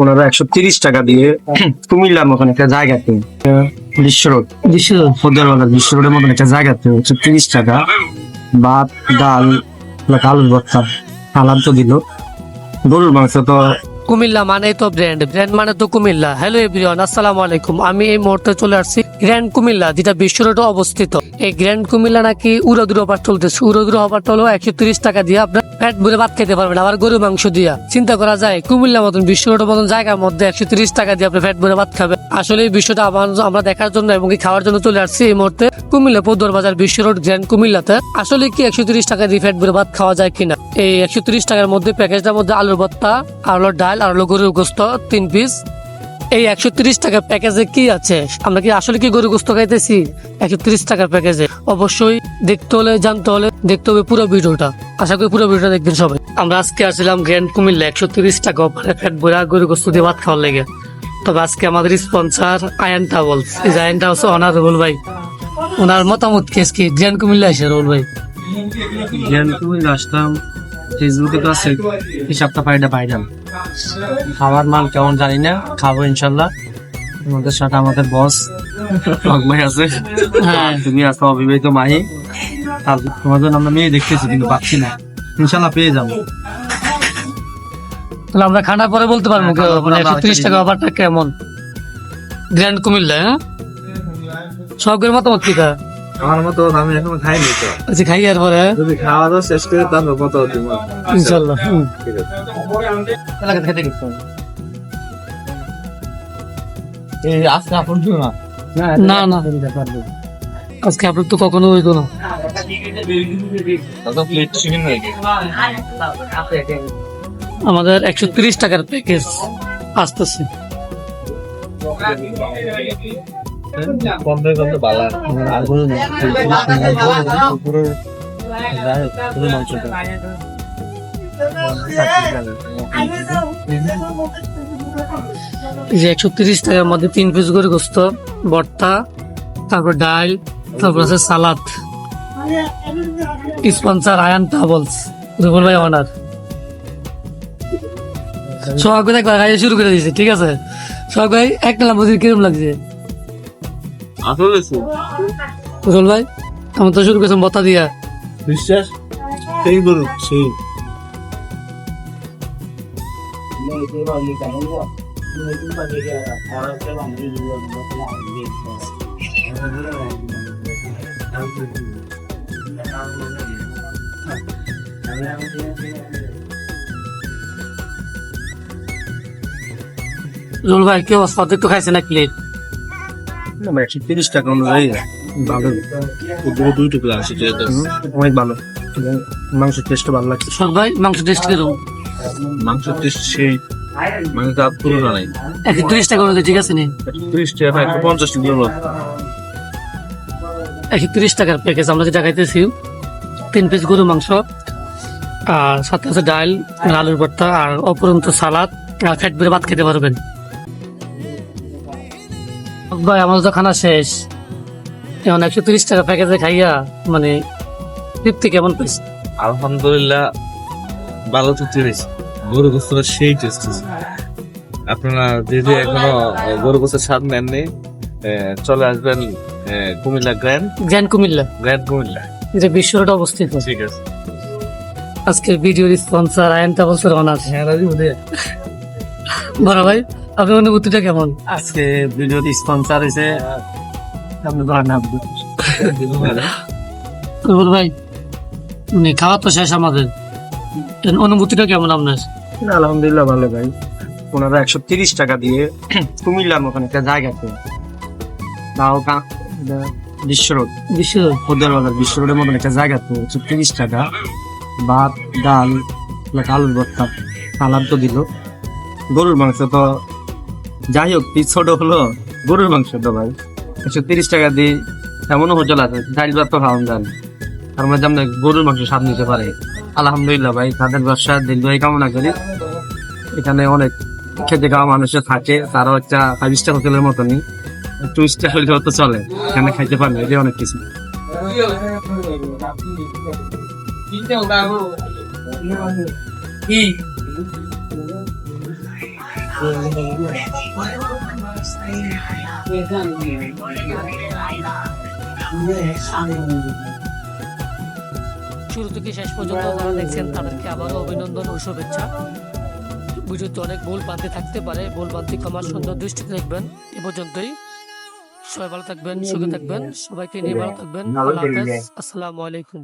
ওনারা একশো তিরিশ টাকা দিয়ে কুমিল্লার মতন একটা জায়গাতে বিশ্ব রোড বিশ্ব ফোদারবাজার বিশ্ব রোডের মতন একটা জায়গাতে একশো তিরিশ টাকা। ভাত ডাল আলুর ভর্তা। সালাদ তো দিল। গরুর মাংস তো কুমিল্লা মানে তো ব্র্যান্ড ব্র্যান্ড মানে তো কুমিল্লা। হ্যালো এভরিওয়ান আসসালামু আলাইকুম। আমি এই মুহূর্তে চলে আসছি গ্র্যান্ড কুমিল্লা যেটা বিশ্ব রোডে অবস্থিত। এই গ্র্যান্ড কুমিল্লা নাকি উড়াদুর অফার চলতেছে। উড়াদুর অফার হলো একশো তিরিশ টাকা দিয়ে আপনার পেট ভরে ভাত খেতে পারবেন, আবার গরু মাংস দিয়া। চিন্তা করা যায়, কুমিল্লা মতন বিশ্বরোড মতন জায়গার মধ্যে একশো তিরিশ টাকা দিয়ে আপনি পেট ভরে ভাত খাবেন। আসলে এই বিষয়টা আমার আমরা দেখার জন্য এবং খাওয়ার জন্য চলে আসছি এই মুহূর্তে কুমিল্লা পদ্মর বাজার বিশ্ব রোড গ্র্যান্ড কুমিল্লাতে আসলে কি একশো তিরিশ টাকা দিয়ে ফ্যাট ভরে ভাত খাওয়া যায় কিনা? এই একশো তিরিশ টাকার মধ্যে প্যাকেজটার মধ্যে আলুর আর হলো ডাল আর গরুর গোস্ত তিন পিস এই একশো তিরিশ টাকার প্যাকেজে কি আছে? আমরা কি আসলে কি গরু গোস্ত খাইতেছি? একশো তিরিশ টাকার প্যাকেজে। অবশ্যই দেখতে হলে, জানতে হলে দেখতে হবে পুরো ভিডিওটা। আশা করি পুরো ভিডিওটা দেখবেন সবাই। আমরা আজকে আসলাম গ্র্যান্ড কুমিল্লা, একশো তিরিশ টাকা মানে ফ্যাট বইরা গরু গোস্ত দিয়ে ভাত খাওয়ার লেগে। তবে আজকে আমাদের স্পন্সার আয়ান ট্রাভেলস। এই আয়ান ট্রাভেলস অনারেবল ভাই। ওনার মতামত কেস কি গ্র্যান্ড কুমিল্লা এসে রোল ভাই। জ্ঞান কুমিল্লা আসলাম। ফেসবুকে তো আছে। হিসাবটা পাইটা পাইলাম খাবার মান কেমন জানি না খাব ইনশাল্লাহ। আমাদের সাথে আমাদের বস ভাই আছে। হ্যাঁ। তুমি আছো অবিবাহিত মাহি। আর তোমাদের আমরা মেয়ে দেখতেছি কিন্তু পাচ্ছি না। ইনশাল্লাহ পেয়ে যাব। তাহলে আমরা খানা পরে বলতে পারব হ্যাঁ, মানে একশো তিরিশ টাকা অফারটা কেমন? গ্র্যান্ড কুমিল্লা হ্যাঁ? সবের মতামত কি তা? আমার মতো আমি এখনও খাইনি তো। আচ্ছা খাই আর পরে? যদি খাওয়া দাওয়া শেষ করে তারপর কত ইনশাল্লাহ ঠিক আছে। এই আজকে আপন না? না না আজকে তো কখনো হইতো না আমাদের একশো তিরিশ টাকার প্যাকেজ আসতেছে। কমবে কমবে বালা আর বলো না? পুরো মাংসটা। যে একশো তিরিশ টাকার মধ্যে তিন পিস করে গোস্ত ভর্তা তারপর ডাল তারপর আছে salad. Sponsor Ayan travels Rubel ভাই অনার ভাই একবার শুরু করে দিয়েছে ঠিক আছে? ভাই এক নালা বুঝি কিরম লাগছে? আসলে রুবল ভাই আমি তো শুরু করেছিলাম বতা দিয়া। বিশ্বাস? সেই করুক সেই। রুবল ভাই কি অবস্থা? তো খাইছে না প্লেট একশো তিরিশ টাকা অনুযায়ী ভালো দুই টুকরা আছে অনেক ভালো। মাংস টেস্ট ভালো লাগছে। সোহাগ ভাই মাংস টেস্ট কিরম মাংস টেস্ট সেই মানে তার তুলনা নাই। একশো তিরিশ টাকা অনুযায়ী ঠিক আছে নি? ত্রিশ টাকা একশো পঞ্চাশ টাকা একশো তিরিশ টাকার প্যাকেজ আমরা যেটা খাইতেছি তিন পিস গরু মাংস আর সাথে আছে ডাল আলুর ভর্তা আর অপরন্ত সালাদ আর ফ্যাট বেড়ে ভাত খেতে পারবেন। ভাই আমাদের তো খানা শেষ। এখন একশো তিরিশ টাকা প্যাকেজে খাইয়া মানে তৃপ্তি কেমন পেয়েছে? আলহামদুলিল্লাহ ভালো তো হয়েছে গরু গোস্তটা সেই টেস্ট আপনারা যে যে এখনও গরু গোস্তের স্বাদ নেননি চলে আসবেন কুমিল্লা গ্র্যান্ড। জ্ঞান কুমিল্লা। গ্র্যান্ড কুমিল্লা। যেটা বিশ্ব রোডে অবস্থিত। ঠিক আছে। আজকের ভিডিওর স্পন্সর আয়ন ট্রাভেলসের অনার হ্যাঁ রাজি বড় ভাই আপনার অনুভূতিটা কেমন? আজকে ভিডিওতে স্পন্সার হয়েছে না ভাই মানে খাওয়া তো শেষ আমাদের। অনুভূতিটা কেমন আপনার? আলহামদুলিল্লাহ ভালো ভাই। ওনারা একশো তিরিশ টাকা দিয়ে কুমিল্লার মতন একটা জায়গাতে তাও কা- এটা বিশ্ব রোড। বিশ্ব ফোদারবাজার বিশ্ব রোডের মতন একটা জায়গাতে একশো তিরিশ টাকা। ভাত ডাল আলুর ভর্তা। সালাদ তো দিল। গরুর মাংস তো যাই হোক ছোট হলো গরুর মাংস তো ভাই। একশো তিরিশ টাকা দিয়ে এমনও হোটেল আছে ডাল ভাত তো খাওয়ান যান তার মধ্যে আমরা গরুর মাংস স্বাদ নিতে পারে। আলহামদুলিল্লাহ ভাই, তাদের ব্যবসা দীর্ঘই কামনা করি। এখানে অনেক খেতে খাওয়া মানুষের থাকে, তারাও একটা ফাইভ স্টার হোটেলের মতনই। টু স্টার হলেও তো চলে, এখানে খাইতে পারবে এটা অনেক কিছু। শুরু থেকে শেষ পর্যন্ত যারা দেখছেন তাদেরকে আবারও অভিনন্দন ও শুভেচ্ছা। ভিডিওতে অনেক ভুল বান্ধে থাকতে পারে ভুল বান্ধি কমার সুন্দর দৃষ্টিতে দেখবেন। এ পর্যন্তই। সবাই ভালো থাকবেন সুখে থাকবেন সবাইকে নিয়ে ভালো থাকবেন। আসসালামু আলাইকুম।